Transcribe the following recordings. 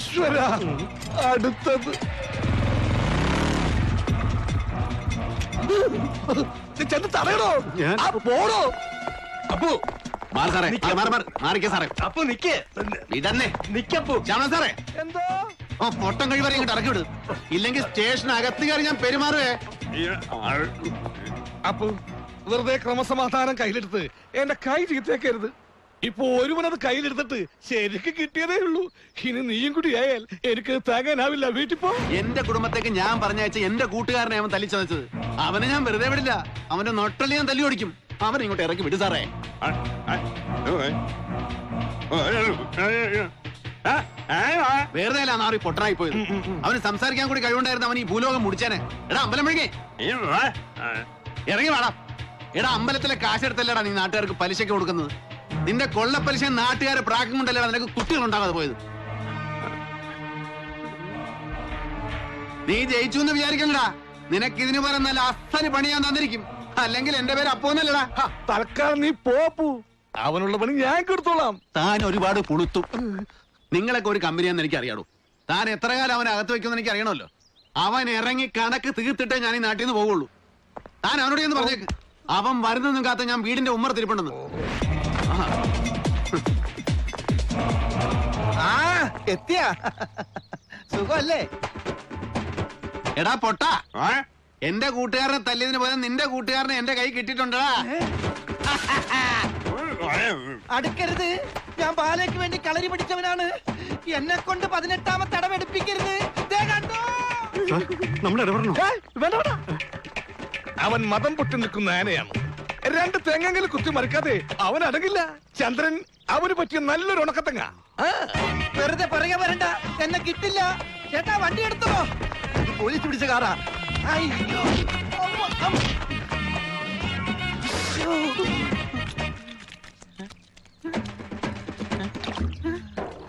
ഈശ്വര. അടുത്തത്. ചെന്ന് തടയണോ? ഞാൻ- ആ, പോടോ. അപ്പു. മാറി സാറേ. മാറി, മാറി മാറി. മാറിക്ക സാറേ. അപ്പൊ നിക്കേ. ഇതന്നെ നിക്കപ്പോ. ശ്യാമ സാറേ. എന്തോ? ഓ പൊട്ടം കഴിവരെ ഇങ്ങോട്ട് ഇറക്കി വിടും. ഇല്ലെങ്കിൽ സ്റ്റേഷൻ അകത്ത് കയറി ഞാൻ പെരുമാറുവേ. അപ്പൊ വെറുതെ ക്രമസമാധാനം കയ്യിലെടുത്ത് എന്റെ കൈ ചീത്തേക്കരുത് ഇപ്പൊ ഒരുവനത് കയ്യിലെടുത്തിട്ട് ശരിക്ക് കിട്ടിയതേ ഉള്ളൂ. ഇനി നീയും കൂടി ആയാൽ എനിക്ക് താങ്ങാനാവില്ല വീട്ടിൽ പോ. എന്റെ കുടുംബത്തേക്ക് ഞാൻ പറഞ്ഞയച്ച എന്റെ കൂട്ടുകാരനെ അവൻ തല്ലിച്ചതച്ചത് അവനെ ഞാൻ വെറുതെ വിടില്ല. അവന്റെ നൊട്ടൽ ഞാൻ തല്ലി ഓടിക്കും. അവൻ ഇങ്ങോട്ട് ഇറക്കി വിട് സാറേ. വെറുതെ അല്ല നാറി പൊട്ടനായി പോയത്. അവന് സംസാരിക്കാൻ കൂടി കഴിവുണ്ടായിരുന്നു അവൻ ഈ ഭൂലോകം മുടിച്ചേനെ. എടാ അമ്പലം വിളിക്കേ ഇറങ്ങി വേണം എടാ അമ്പലത്തിലെ കാശെടുത്തല്ലേടാ നീ നാട്ടുകാർക്ക് പലിശക്ക് കൊടുക്കുന്നത്. നിന്റെ കൊള്ളപ്പലിശ നാട്ടുകാരെ പ്രാക്കം കൊണ്ടല്ലേ നിനക്ക് കുട്ടികൾ ഉണ്ടാകാതെ പോയത്? നീ ജയിച്ചു എന്ന് വിചാരിക്കണ്ടടാ. നിനക്ക് ഇതിന് പറഞ്ഞ നല്ല അസ്ഥന് പണി ഞാൻ തന്നിരിക്കും. അല്ലെങ്കിൽ എന്റെ പേര് അപ്പോന്നല്ലടാ തൽക്കാലം നീ പോപ്പു അവനുള്ള പണി ഞാൻ കൊടുത്തോളാം. താൻ ഒരുപാട് പുളുത്തു. നിങ്ങളൊക്കെ ഒരു കമ്പനിയാന്ന് എനിക്ക് അറിയാടൂ താൻ എത്ര കാലം അവനെ അകത്ത് വെക്കുമെന്ന് എനിക്ക് അറിയണമല്ലോ അവൻ ഇറങ്ങി കണക്ക് തീർത്തിട്ടേ ഞാൻ ഈ നാട്ടിൽ നിന്ന് പോകുള്ളൂ താൻ അവനോട് എന്ന് പറഞ്ഞേക്ക്. അവൻ വരുന്നതും കാത്ത ഞാൻ വീടിന്റെ ഉമ്മർ തിരിപ്പുണ്ടെന്ന് എത്തിയ? സുഖല്ലേ എടാ പൊട്ട എന്റെ കൂട്ടുകാരനെ തല്ലിയതിന് പോലെ നിന്റെ കൂട്ടുകാരനെ എന്റെ കൈ കിട്ടിയിട്ടുണ്ടടാ. അടുക്കരുത്. ഞാൻ ബാലയ്ക്ക് വേണ്ടി കളരി പിടിച്ചവനാണ്. എന്നെ കൊണ്ട് പതിനെട്ടാമത്തെ വേണ്ട. അവൻ മതം പൊട്ടി നിൽക്കുന്ന ആനയാണ്. രണ്ട് തെങ്ങെങ്കിലും കുത്തി മറിക്കാതെ അവൻ അടങ്ങില്ല. ചന്ദ്രൻ അവന് പറ്റിയ നല്ലൊരു ഉണക്കത്തങ്ങ. വെറുതെ പിറകെ വരണ്ട. എന്നെ കിട്ടില്ല. ചേട്ടാ വണ്ടി എടുത്തോ? പോലീസ് പിടിച്ച കാറാ. അയ്യോ.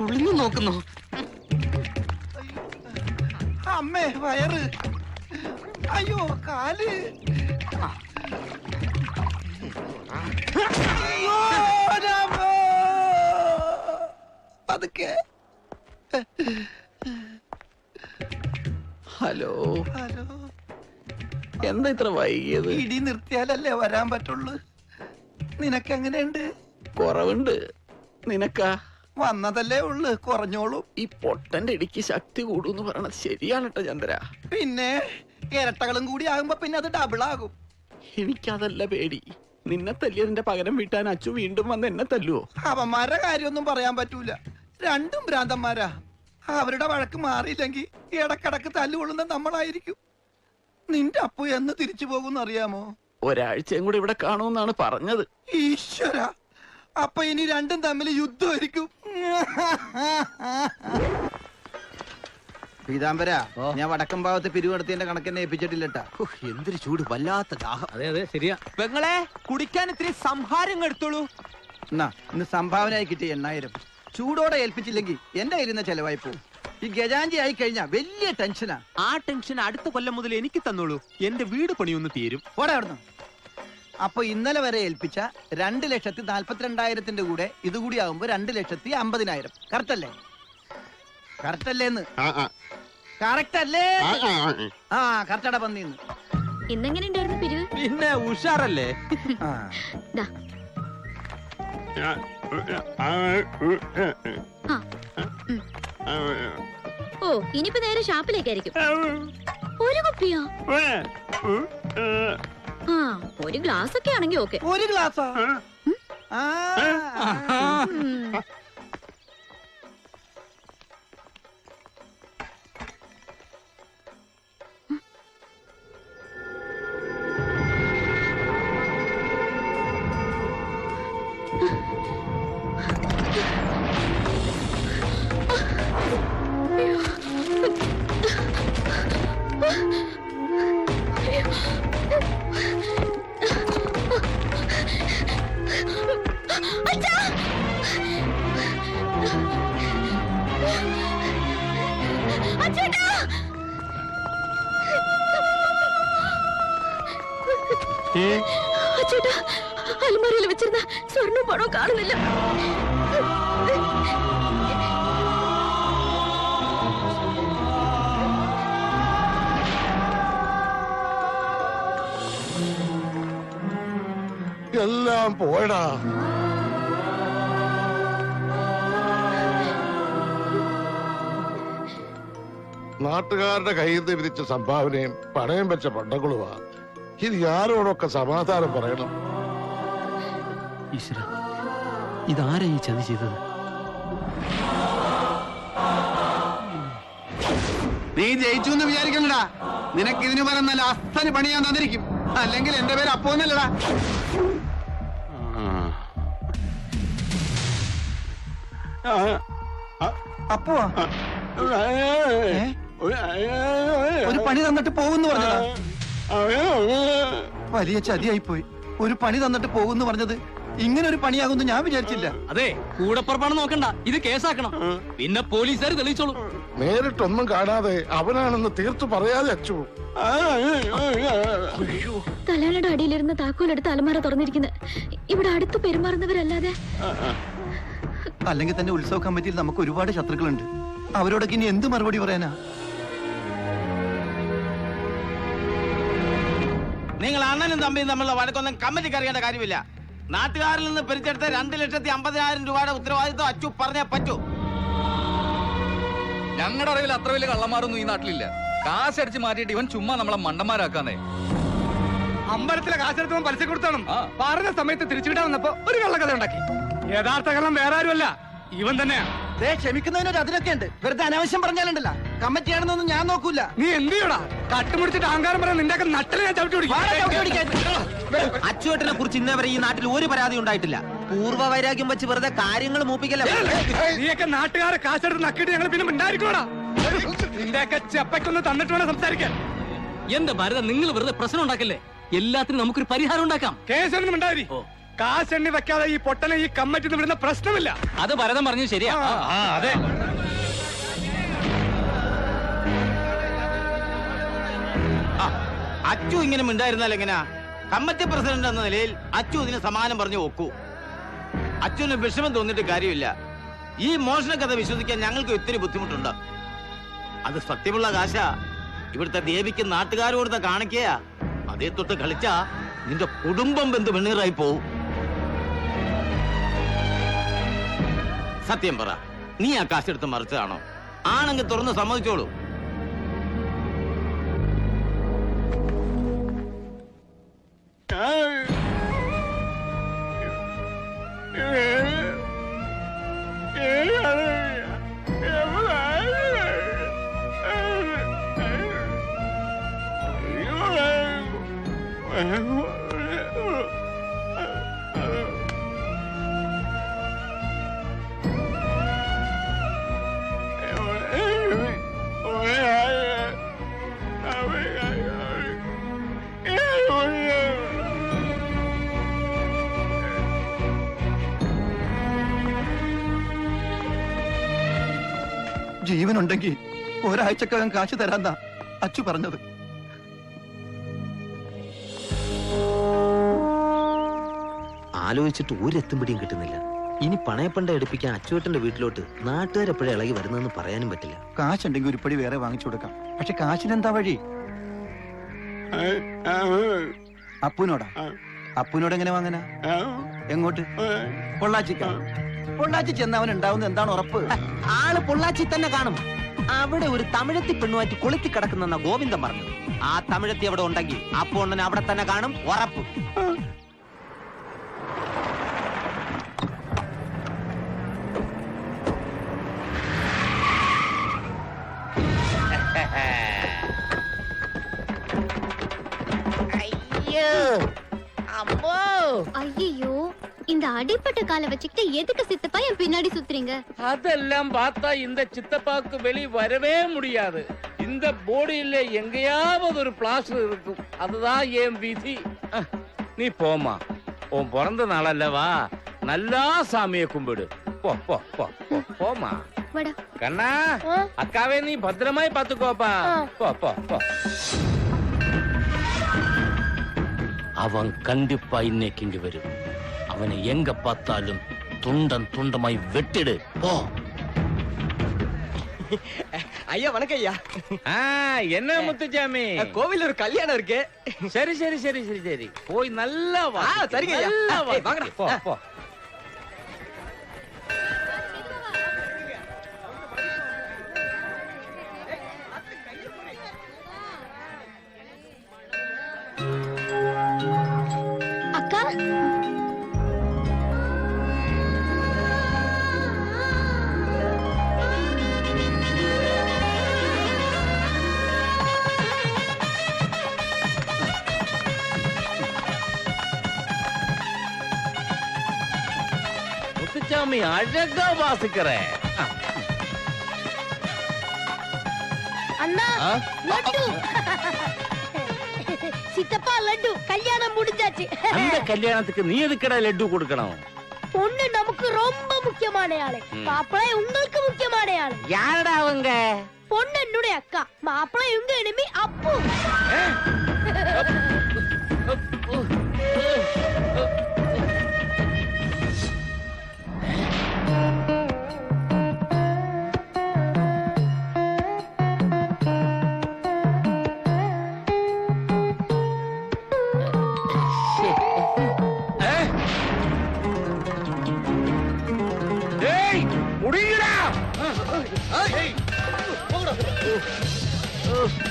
ഒളിഞ്ഞു നോക്കുന്നു. അമ്മേ വയറ്. അയ്യോ കാൽ. അയ്യോ. പതുക്കെ. ഹലോ. ഹലോ. എന്താ ഇത്ര വൈകിയത്? ഇടി നിർത്തിയാലല്ലേ വരാൻ പറ്റുള്ളൂ? നിനക്കെങ്ങനെയുണ്ട്? കുറവുണ്ട്. നിനക്കാ? വന്നതല്ലേ ഉള്ളു കുറഞ്ഞോളൂ. ഈ പൊട്ടന്റെ ഇടിക്ക് ശക്തി കൂടുന്ന് പറയണത് ശരിയാണ് കേട്ടോ ചന്ദ്ര. പിന്നെ ഇരട്ടകളും കൂടി ആകുമ്പോ പിന്നെ അത് ഡബിൾ ആകും. എനിക്കതല്ല പേടി. നിന്നെ തല്ലിയതിന്റെ പകരം വീട്ടാൻ അച്ചു വീണ്ടും വന്ന് എന്നെ തല്ലുവോ? അവന്മാരുടെ കാര്യമൊന്നും പറയാൻ പറ്റൂല. രണ്ടും ഭ്രാന്തന്മാരാ. അവരുടെ വഴക്ക് മാറിയില്ലെങ്കിൽ ഇടക്കിടക്ക് തല്ലുകൊള്ളുന്ന നമ്മളായിരിക്കും. നിന്റെ അപ്പു എന്ന് തിരിച്ചു പോകും അറിയാമോ ഒരാഴ്ചയും കൂടി ഇവിടെ കാണുമെന്നാണ് പറഞ്ഞത്. ഈശ്വര. അപ്പൊ ഇനി രണ്ടും തമ്മിൽ യുദ്ധമായിരിക്കും. പീതാംബര ഞാൻ വടക്കം ഭാഗത്ത് പിരിവെടുത്തതിന്റെ കണക്കെന്നെ ഏൽപ്പിച്ചിട്ടില്ലട്ടാ. എന്തൊരു ചൂട് വല്ലാത്ത ദാഹം. അതെ അതെ ശരിയാ. പെങ്ങളെ കുടിക്കാൻ ഇത്തിരി സംഹാരം എടുത്തോളൂ. എന്നാ ഇന്ന് സംഭാവനയായി കിട്ടിയ എണ്ണായിരം. ചൂടോടെ ഏൽപ്പിച്ചില്ലെങ്കിൽ എന്റെ ഇരുന്ന ചെലവായി പോകും ഈ ഗജാഞ്ചി ആയി കഴിഞ്ഞാ വലിയ ടെൻഷനാ. ആ ടെൻഷൻ അടുത്ത കൊല്ലം മുതൽ എനിക്ക് തന്നോളൂ. എന്റെ വീട് പണിയൊന്ന് തീരും. പോടെ അവിടുന്ന്. അപ്പൊ ഇന്നലെ വരെ ഏൽപ്പിച്ച രണ്ട് ലക്ഷത്തി നാല്പത്തിരണ്ടായിരത്തിന്റെ കൂടെ ഇതുകൂടി ആകുമ്പോ രണ്ട് ലക്ഷത്തി അമ്പതിനായിരം. കറക്റ്റ് അല്ലേ? കറക്റ്റ് അല്ലേന്ന്? കറക്റ്റ് അല്ലേ? ആ കറക്റ്റട പന്നിന്ന് ഇന്നെങ്ങനെ ഉണ്ടായിരുന്നു പിരിവ്? പിന്നെ ഉഷാറല്ലേ. ഓ ഇനിയിപ്പോ നേരെ ഷാപ്പിലേക്കായിരിക്കും. ഒരു കുപ്പിയോ? ആ ഒരു ഗ്ലാസ് ഒക്കെ ആണെങ്കിൽ ഓക്കെ. ഒരു ഗ്ലാസ് ആ. അച്ഛേട്ടാ അൽമാരയിൽ വെച്ചിരുന്ന സ്വർണം പണവും കാണുന്നില്ല. എല്ലാം പോയടാ. നാട്ടുകാരുടെ കയ്യിൽ നിന്ന് വിരിച്ച സംഭാവനയും പണയം വെച്ച പണ്ടങ്ങളുമാ ഇത് ആരോടൊക്കെ സമാധാനം പറയണം? ഈശ്വര ഇതാരാ ഈ ചതി ചെയ്തത്? നീ ജയിച്ചു എന്ന് വിചാരിക്കണ്ടടാ. നിനക്ക് ഇതിനു നല്ല അസ്ഥന് പണി ഞാൻ തന്നിരിക്കും. അല്ലെങ്കിൽ എന്റെ പേര് അപ്പോന്നല്ലടാ അപ്പോ? ഒരു പണി തന്നിട്ട് പോകുന്നു പറഞ്ഞതാ? വലിയ ചതിയായി പോയി ഒരു പണി തന്നിട്ട് പോകുന്നു പറഞ്ഞത് ഇങ്ങനെ ഒരു പണിയാകുന്നു ഞാൻ വിചാരിച്ചില്ല. അതെ കൂടപ്പുറപ്പാണ് നോക്കണ്ട. ഇത് കേസാക്കണം. പിന്നെ പോലീസുകാർ തെളിയിച്ചോളൂ. നേരിട്ടൊന്നും കാണാതെ അവനാണെന്ന് തീർത്തു പറയാതെ അച്ചു. തലയുടെ അടിയിലിരുന്ന താക്കോലെടുത്ത് അലമാര തുറന്നിരിക്കുന്നത് ഇവിടെ അടുത്ത് പെരുമാറുന്നവരല്ലാതെ അല്ലെങ്കിൽ തന്നെ ഉത്സവ കമ്മിറ്റിയിൽ നമുക്ക് ഒരുപാട് ശത്രുക്കളുണ്ട്. അവരോടൊക്കെ ഇനി എന്ത് മറുപടി പറയാനാ? നിങ്ങൾ അണ്ണനും തമ്പിയും തമ്മിലുള്ള വഴക്കൊന്നും കമ്മിറ്റിക്ക് അറിയേണ്ട കാര്യമില്ല. നാട്ടുകാരിൽ നിന്ന് പിരിച്ചെടുത്ത രണ്ട് ലക്ഷത്തി അമ്പതിനായിരം രൂപയുടെ ഉത്തരവാദിത്വം അച്ചു പറഞ്ഞേ പറ്റൂ. ഞങ്ങളുടെ അറിവിൽ അത്ര വലിയ കള്ളന്മാരൊന്നും ഈ നാട്ടിലില്ല. കാശടിച്ച് മാറ്റിയിട്ട് ഇവൻ ചുമ്മാ നമ്മളെ മണ്ടന്മാരാക്കാന്നേ. അമ്പലത്തിലെ കാശെടുത്തവൻ പലിശ കൊടുത്താണ്. പറഞ്ഞ സമയത്ത് തിരിച്ചുവിടാൻ വന്നപ്പോ ഒരു കള്ളക്കഥ ഉണ്ടാക്കി യഥാർത്ഥ കള്ളം വേറെ ആരുമല്ല ഇവൻ തന്നെയാണ് ദേ ക്ഷമിക്കുന്നതിനൊരു അതിനൊക്കെ ഉണ്ട് വെറുതെ അനാവശ്യം പറഞ്ഞാലുണ്ടല്ല. കമ്മിറ്റിയാണെന്നൊന്നും ഞാൻ നോക്കൂല. നീ എന്ത് ചെയ്യടാ? കട്ടുമുടിച്ചിട്ട് അഹങ്കാരം പറയാൻ നിന്റെ നട്ടൽ ഞാൻ ചവിട്ടി വാടാ, ചവിട്ടി പിടിക്കും. പിടിക്കാൻ. അച്ചുവേട്ടനെ കുറിച്ച് ഇന്നേവരെ ഈ നാട്ടിൽ ഒരു പരാതി ഉണ്ടായിട്ടില്ല. പൂർവ വൈരാഗ്യം വെച്ച് വെറുതെ കാര്യങ്ങൾ മൂപ്പിക്കല്ലേ? നീയൊക്കെ നാട്ടുകാരെ കാശെടുത്ത് നക്കിട്ട് ഞങ്ങൾ പിന്നെ ഉണ്ടായിരിക്കോടാ നിന്റെയൊക്കെ ചെപ്പയ്ക്കൊന്ന് തന്നിട്ട് വേണം സംസാരിക്കാൻ. എന്താ ഭാരത നിങ്ങൾ വെറുതെ പ്രശ്നം ഉണ്ടാക്കല്ലേ? എല്ലാത്തിനും നമുക്കൊരു പരിഹാരം ഉണ്ടാക്കാം. കേസൊന്നും ഉണ്ടായി കാശെണ്ണി വെക്കാതെ ഈ പൊട്ടനെ ഈ കമ്മറ്റിന്ന് വിടുന്ന പ്രശ്നമില്ല. അത് ഭരതം പറഞ്ഞു ശരിയാ. ആ. അതെ. ആ, അച്ചു ഇങ്ങനെ മിണ്ടായിരുന്നാൽ എങ്ങനെയാ കമ്മിറ്റി പ്രസിഡന്റ് എന്ന നിലയിൽ അച്ചു ഇതിന് സമാനം പറഞ്ഞു ഒക്കൂ. അച്ചുവിന് വിഷമം തോന്നിയിട്ട് കാര്യമില്ല. ഈ മോഷണ കഥ വിശ്വസിക്കാൻ ഞങ്ങൾക്ക് ഒത്തിരി ബുദ്ധിമുട്ടുണ്ട്. അത് സത്യമുള്ള കാശ. ഇവിടുത്തെ ദേവിക്ക് നാട്ടുകാരോട് കാണിക്കയാ. അതേ തൊട്ട് കളിച്ചാ നിന്റെ കുടുംബം ബന്ധു വെണ്ണീറായി പോവും. സത്യം പറ നീ ആ കാശെടുത്ത് മറിച്ചതാണോ ആണെങ്കിൽ തുറന്ന് സമ്മതിച്ചോളൂ ജീവനുണ്ടെങ്കിൽ ഒരാഴ്ചക്കകം കാശ് തരാന്നാ അച്ചു പറഞ്ഞത്. ആലോചിച്ചിട്ട് ഒരു എത്തുംപിടിയും കിട്ടുന്നില്ല. ഇനി പണയപ്പണ്ട എടുപ്പിക്കാൻ അച്ചുവേട്ടന്റെ വീട്ടിലോട്ട് നാട്ടുകാരെപ്പോഴും ഇളകി വരുന്നതെന്ന് പറയാനും പറ്റില്ല. കാശുണ്ടെങ്കിൽ ഉരുപ്പടി വേറെ വാങ്ങിച്ചു കൊടുക്കാം. പക്ഷെ കാശിനെന്താ വഴി? അപ്പുനോടാ അപ്പുനോട് എങ്ങനെ വാങ്ങനാ എങ്ങോട്ട്? പൊള്ളാച്ചിക്ക. പൊള്ളാച്ചി ചെന്ന് അവൻ ഉണ്ടാവുന്ന എന്താണ് ഉറപ്പ്? ആൾ പൊള്ളാച്ചി തന്നെ കാണും. അവിടെ ഒരു തമിഴത്തി പെണ്ണുമാറ്റി കൊളുത്തി കിടക്കുന്ന ഗോവിന്ദൻ പറഞ്ഞു ആ തമിഴത്തി അവിടെ ഉണ്ടെങ്കിൽ അപ്പൊ അവിടെ തന്നെ കാണും. ഉറപ്പ്. அடிப்பட்ட காலை வச்சுக்கிட்டு எதுக்கு சித்தப்பா என் பின்னாடி சுத்துறீங்க? அதெல்லாம் பார்த்தா இந்த சித்தப்பாக்கு வெளி வரவே முடியாது. இந்த போடியில எங்கேயாவது ஒரு பிளாஸ்டர் இருக்கும். அதுதான் என் விதி. அஹ், நீ போமா உன் பிறந்த நாள் அல்லவா? நல்லா சாமியை கும்பிடு. போ போ போ போ, போமா வாடா. கண்ணா அக்காவே நீ பத்திரமாய் பாத்துக்கோப்பா போ போ போ. அவன் கண்டிப்பா இன்னைக்கு இங்க வரும். அவனை எங்க பார்த்தாலும் துண்டம் துண்டமாய் வெட்டிடு. போ. ஐயா வணக்கம் ஐயா. ஆ, என்ன முத்துச்சாமி? கோவில் ஒரு கல்யாணம் இருக்கு. சரி சரி சரி சரி சரி. போய் நல்லா வா. சரிங்க ஐயா. நல்லா வாசிக்க. வாங்கடா. போ போ. அக்கா முத்துச்சாமி அழகா வாசிக்கிற அண்ணா ஆ? லட்டு. சித்தப்பா லட்டு கல்யாணம் முடிஞ்சாச்சு. அந்த கல்யாணத்துக்கு நீ எதுக்கடா லட்டு கொடுக்கணும்? பொண்ணு நமக்கு ரொம்ப முக்கியமான ஆளு. ம். மாப்பிள்ளை உங்களுக்கு முக்கியமான ஆளு. யாரடா அவங்க? பொண்ணு என்னுடைய அக்கா. மாப்பிள்ளை உங்க இனிமே? அப்பு.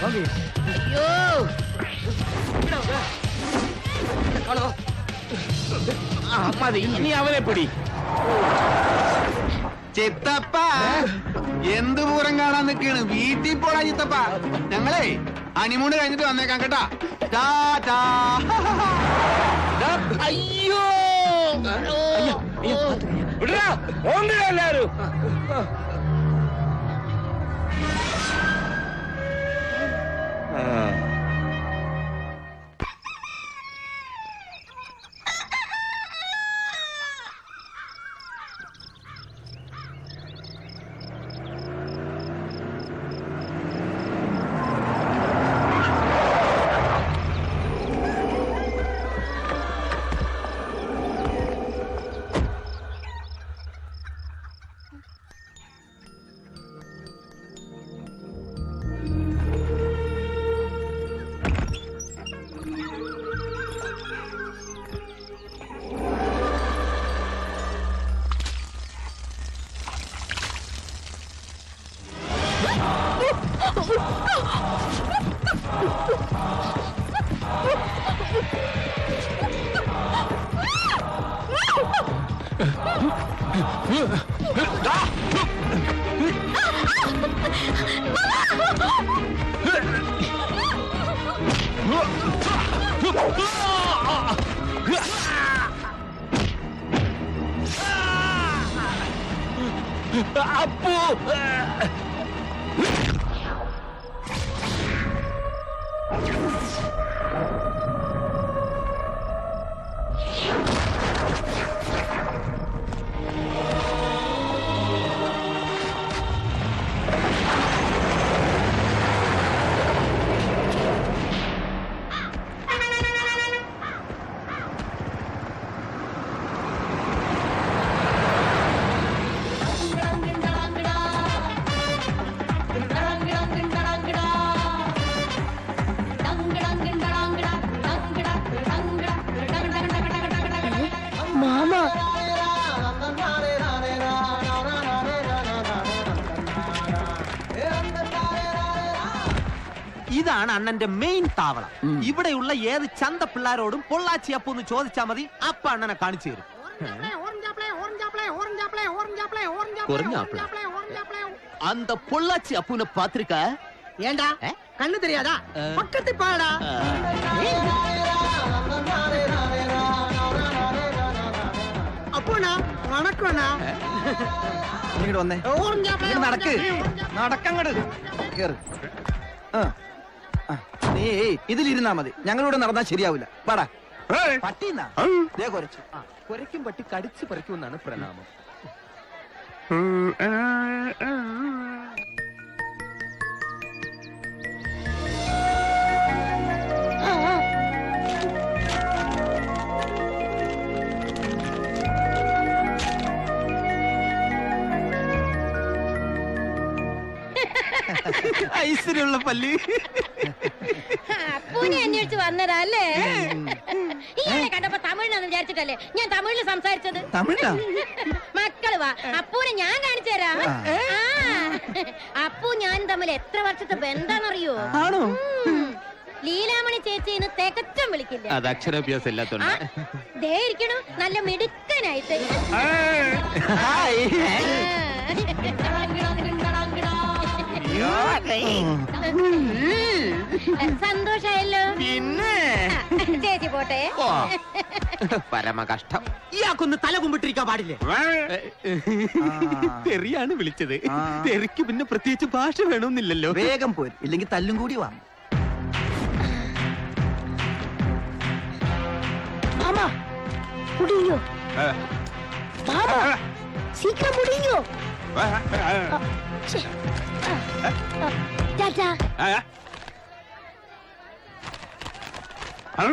ஐயோ അമ്മാതി ഇനി അവനെ പിടി ചിത്തപ്പ എന്ത് പൂരം കാണാൻ നിക്കാണ് വീട്ടിൽ പോടാ ചിത്തപ്പ. ഞങ്ങളെ ഹണിമൂണ് കഴിഞ്ഞിട്ട് വന്നേക്കാം കേട്ടാ. അയ്യോ. വിടടാ 嗯。എല്ലാരും അപ്പു ഇതാണ് അണ്ണന്റെ മെയിൻ താവളം ഇവിടെയുള്ള ഏത് ചന്ത പിള്ളാരോടും പൊള്ളാച്ചി അപ്പു എന്ന് ചോദിച്ചാ മതി അപ്പ അണ്ണനെ കാണിച്ചു തരും அந்த பொள்ளாச்சி அப்புன பாத்திருக்க ஏண்டா கண்ணு தெரியாதா பக்கத்து பாடா அப்போண்ணா வணக்கம்ண்ணா ഇങ്ങോട്ട് വന്നേ ഇങ്ങട് നടക്ക് നടക്കങ്ങട് കേറ് ആ. ആ. നീ ഇതിലിരുന്നാ മതി. ഞങ്ങളിവിടെ നടന്നാ ശരിയാവില്ല പാടാ പട്ടിന്നാ? ദേ കുരച്ചു. കുരയ്ക്കും പട്ടി കടിച്ചു പറിക്കുമെന്നാണ് പ്രണാമം. ഐശ്വര്യമുള്ള പല്ല്. അപ്പൂനെ അന്വേഷിച്ച് വന്നതാ അല്ലേ? ഇയാളെ കണ്ടപ്പോ തമിഴിനാന്ന് വിചാരിച്ചിട്ടല്ലേ ഞാൻ തമിഴിൽ സംസാരിച്ചത്? തമിഴാ മക്കൾ വാ അപ്പൂനെ ഞാൻ കാണിച്ചു തരാം. ആ. അപ്പു ഞാൻ തമ്മിൽ എത്ര വർഷത്തെ ബന്ധാന്നറിയോ ആണോ? ഉം. ലീലാമണി ചേച്ചിന്ന് തികച്ചും വിളിക്കില്ല. അത് അക്ഷരാഭ്യാസം ആ, ഇല്ലാത്തോണ്ട് ദേ ഇരിക്കണു നല്ല മിടുക്കനായിട്ട്. ഹായ്. സന്തോഷായല്ലോ പിന്നെ ചേച്ചി പോട്ടെ ഓ. പരമ കഷ്ടം ഇയാൾക്കൊന്ന് തല കുമ്പിട്ടിരിക്കാൻ പാടില്ലേ തെറിയാണ് വിളിച്ചത് ആ. തെറിക്ക് പിന്നെ പ്രത്യേകിച്ച് ഭാഷ വേണമെന്നില്ലല്ലോ വേഗം പോര് ഇല്ലെങ്കിൽ തല്ലും കൂടി വാങ്ങും மாமா முடியோ மாமா சீக்கிரம் முடியோ டாடா ദേ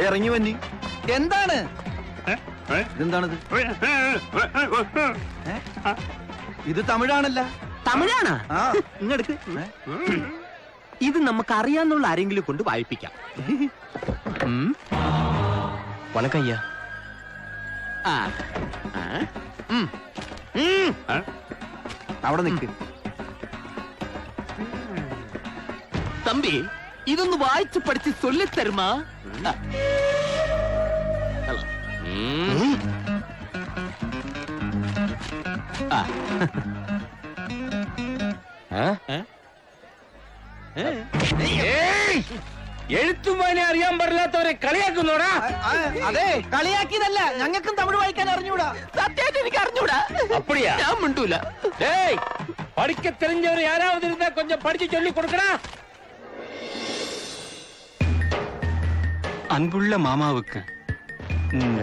ഇറങ്ങി വന്നി. എന്താണ്? ഇതെന്താണിത്? ഇത് തമിഴാണല്ല. തമിഴാണ്? ആ. ഇങ്ങടുക്ക്. ഇത് നമുക്ക് അറിയാന്നുള്ള ആരെങ്കിലും കൊണ്ട് വായിപ്പിക്കാം. വണക്കയ്യ. ആ. ഉം. ഉം. അവിടെ നിൽക്ക് തമ്പി ഇതൊന്ന് വായിച്ചു പഠിച്ച് ചൊല്ലിത്തരുമാ ആ. ഏ? ഏ? എഴുത്തുമാനെ അറിയാൻ പാടില്ലാത്തവരെ കളിയാക്കുന്നോടാ ആ, അതെ കളിയാക്കിയതല്ല ഞങ്ങൾക്കും തമിഴ് വായിക്കാൻ അറിഞ്ഞൂടാ സത്യമായിട്ട് എനിക്ക് അറിഞ്ഞൂടാ அப்படியா ഞാൻ മിണ്ടൂല டேய் படிக்க தெரிஞ்சவர் யாராவது இருந்தா கொஞ்சம் படிச்சு சொல்லி கொடுக்கடா அன்புள்ள மாமாவுக்கு ம்,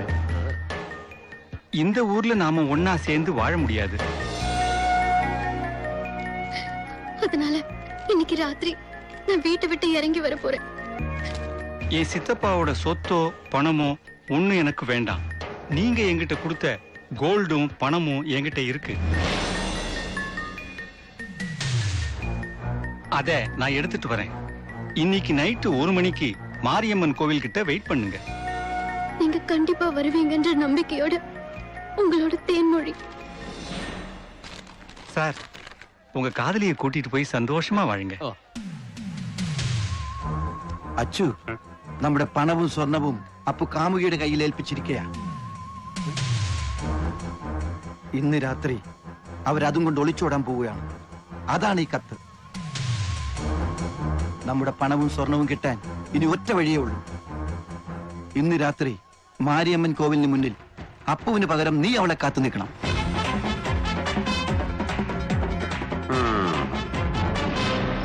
இந்த ஊர்ல நாம ஒன்னா சேர்ந்து வாழ முடியாது அதனால இன்னைக்கு ராத்திரி நான் வீட்டை விட்டு இறங்கி வர போறேன் என் சித்தப்பாவோட சொத்தோ பணமோ ஒன்றும் எனக்கு வேண்டாம். நீங்க என்கிட்ட கொடுத்த கோல்டும் பணமும் என்கிட்ட இருக்கு. அத நான் எடுத்துட்டு வரேன். இன்னைக்கு நைட்டு ஒரு மணிக்கு மாரியம்மன் கோவில் கிட்ட வெயிட் பண்ணுங்க. நீங்க கண்டிப்பா வருவீங்கன்ற நம்பிக்கையோட உங்களோட தேன்மொழி. சார் உங்க காதலியை கூட்டிட்டு போய் சந்தோஷமா வாழுங்க. அச்சு നമ്മുടെ പണവും സ്വർണവും അപ്പു കാമുകിയുടെ കയ്യിൽ ഏൽപ്പിച്ചിരിക്കയാ. ഇന്ന് രാത്രി അവരതും കൊണ്ട് ഒളിച്ചോടാൻ പോവുകയാണ്. അതാണ് ഈ കത്ത്. നമ്മുടെ പണവും സ്വർണവും കിട്ടാൻ ഇനി ഒറ്റ വഴിയേ ഉള്ളൂ. ഇന്ന് രാത്രി മാരിയമ്മൻ കോവിലിന് മുന്നിൽ അപ്പുവിന് പകരം നീ അവളെ കാത്തു നിൽക്കണം.